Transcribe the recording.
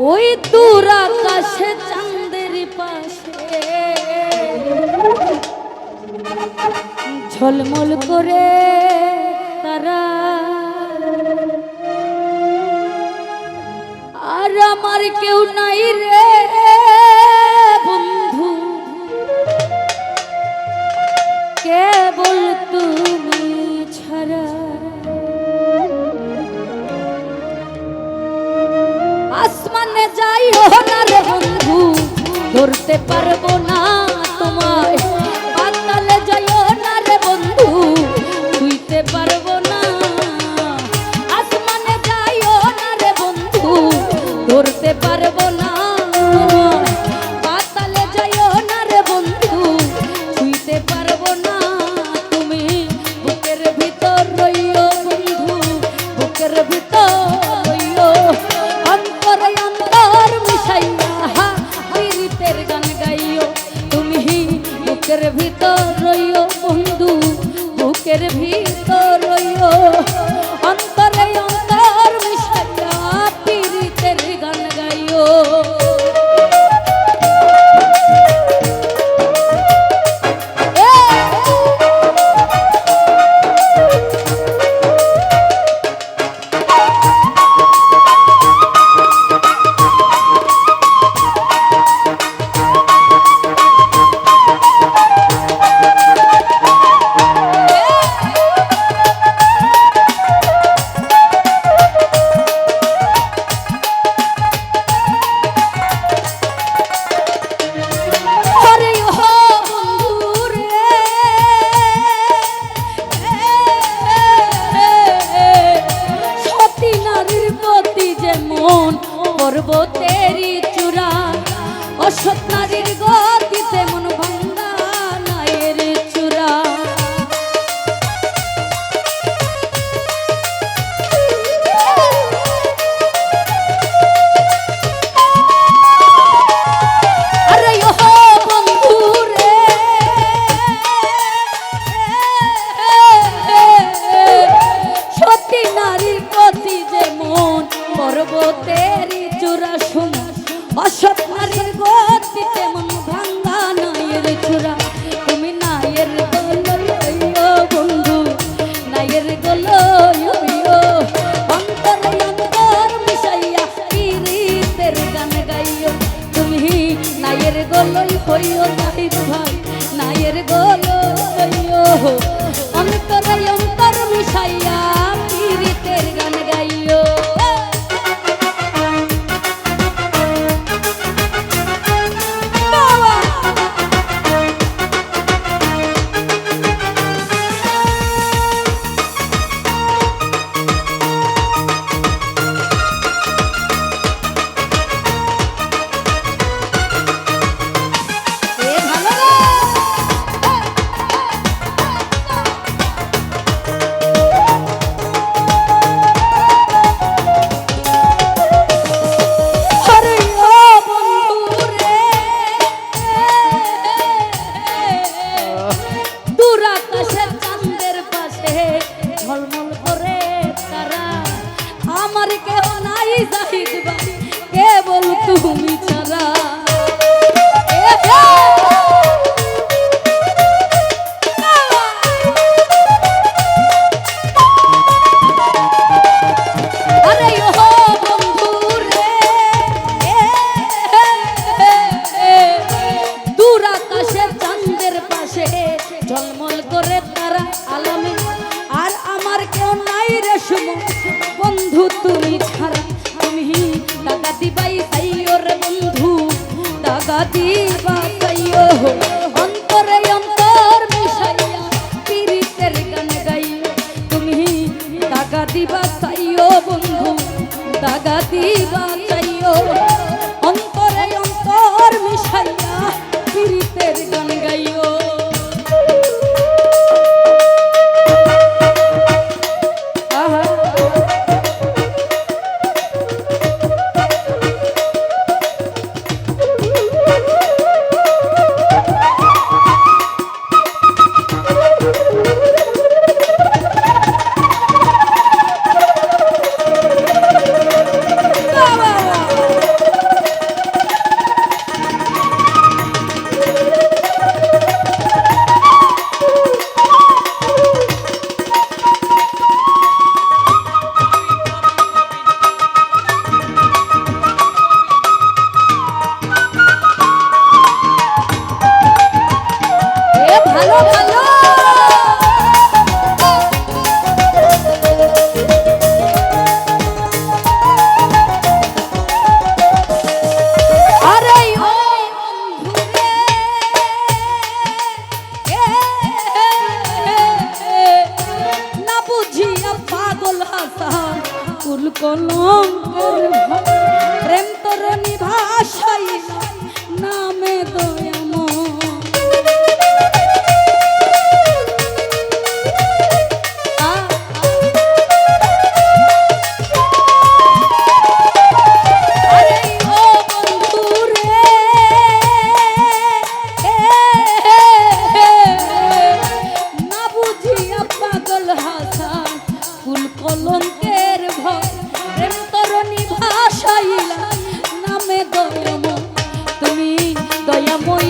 ওই দূরা কাছে চাঁদের পাশে। ঝলমল করে তারা। আর আমার কেউ নাই রে। বন্ধু, তুমি ছাড়া তুমি দাদা দিবাই সাইও রে বন্ধু দাদা দিবা সাইও অন্তরে অন্তর গান তুমি দাদা দিবা বন্ধু দাদা দিবা সাইও ফুল কলঙ্কের প্রেম তো রেমি ভাষাই নামে দয়া মায়া মই